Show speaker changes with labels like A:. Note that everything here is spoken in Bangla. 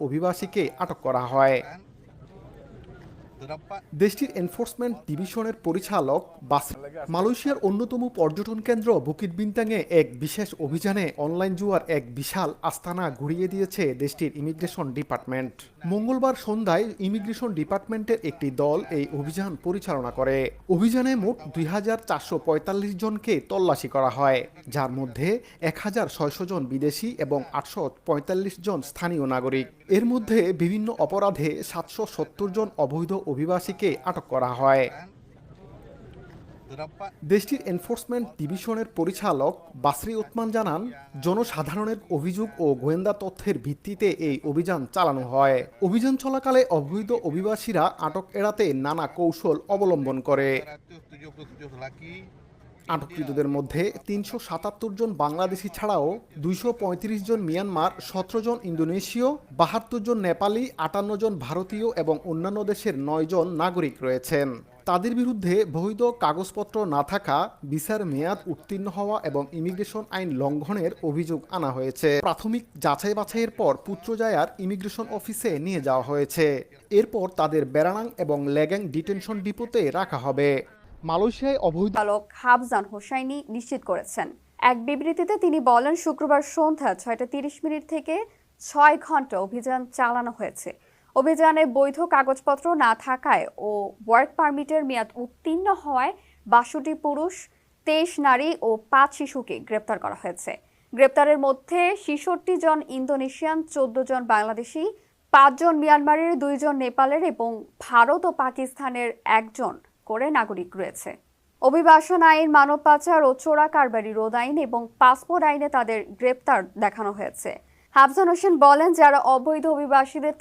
A: অভিবাসীকে আটক করা হয়। দেশটির এনফোর্সমেন্ট ডিভিশনের পরিচালক বাস মালয়েশিয়ার অন্যতম পর্যটন কেন্দ্র বুকিট বিন্তাংয়ে এক বিশেষ অভিযানে অনলাইন জুয়ার এক বিশাল আস্তানা ঘুরিয়ে দিয়েছে দেশটির ইমিগ্রেশন ডিপার্টমেন্ট। মঙ্গলবার সন্ধ্যায় ইমিগ্রেশন ডিপার্টমেন্টের একটি দল এই অভিযান পরিচালনা করে। অভিযানে মোট দুই হাজার চারশো পঁয়তাল্লিশ জনকে তল্লাশি করা হয়, যার মধ্যে এক হাজার ছয়শো জন বিদেশি এবং আটশো পঁয়তাল্লিশ জন স্থানীয় নাগরিক। এর মধ্যে বিভিন্ন অপরাধে সাতশো সত্তর জন অবৈধ অভিবাসীকে আটক করা হয়। দেশটির এনফোর্সমেন্ট ডিভিশনের পরিচালক বাসরি উত্মান জানান, জনসাধারণের অভিযোগ ও গোয়েন্দা তথ্যের ভিত্তিতে এই অভিযান চালানো হয়। অভিযান চলাকালে অবৈধ অভিবাসীরা আটক এড়াতে নানা কৌশল অবলম্বন করে।
B: 177 lelaki
A: আটককৃতদের মধ্যে তিনশো সাতাত্তর জন বাংলাদেশি ছাড়াও দুইশো পঁয়ত্রিশ জন মিয়ানমার, সতেরো জন ইন্দোনেশীয়, বাহাত্তর জন নেপালি, আটান্ন জন ভারতীয় এবং অন্যান্য দেশের নয় জন নাগরিক রয়েছেন। তাদের বিরুদ্ধে বৈধ কাগজপত্র না থাকা, বিচার মেয়াদ উত্তীর্ণ হওয়া এবং ইমিগ্রেশন আইন লঙ্ঘনের অভিযোগ আনা হয়েছে। প্রাথমিক যাচাই বাছাইয়ের পর পুত্রজায়ার ইমিগ্রেশন অফিসে নিয়ে যাওয়া হয়েছে। এরপর তাদের বেড়ানাং এবং লেগ্যাং ডিটেনশন ডিপোতে রাখা হবে। মালয়েশিয়ায় অবৈধ
C: চালক হাফজান হোসাইনি নিশ্চিত করেছেন। এক বিবৃতিতে তিনি বলেন, শুক্রবার সন্ধ্যা ছয়টা তিরিশ মিনিট থেকে ছয় ঘণ্টা অভিযান চালানো হয়েছে। অভিযানে বৈধ কাগজপত্র না থাকায় ও ওয়ার্ক পারমিটের মেয়াদ উত্তীর্ণ হওয়ায় বাষট্টি পুরুষ, তেইশ নারী ও পাঁচ শিশুকে গ্রেপ্তার করা হয়েছে। গ্রেপ্তারের মধ্যে ছেষট্টি জন ইন্দোনেশিয়ান, চোদ্দ জন বাংলাদেশি পাঁচজন মিয়ানমারের দুইজন নেপালের এবং ভারত ও পাকিস্তানের একজন করে নাগরিক রয়েছে। অভিবাসন আইন, মানব পাচার ও চোরা কারবারি রোধ আইন এবং পাসপোর্ট আইনে তাদের গ্রেপ্তার দেখানো হয়েছে। হাফজান হোসেন বলেন, যারা অবৈধ অভিবাসীদের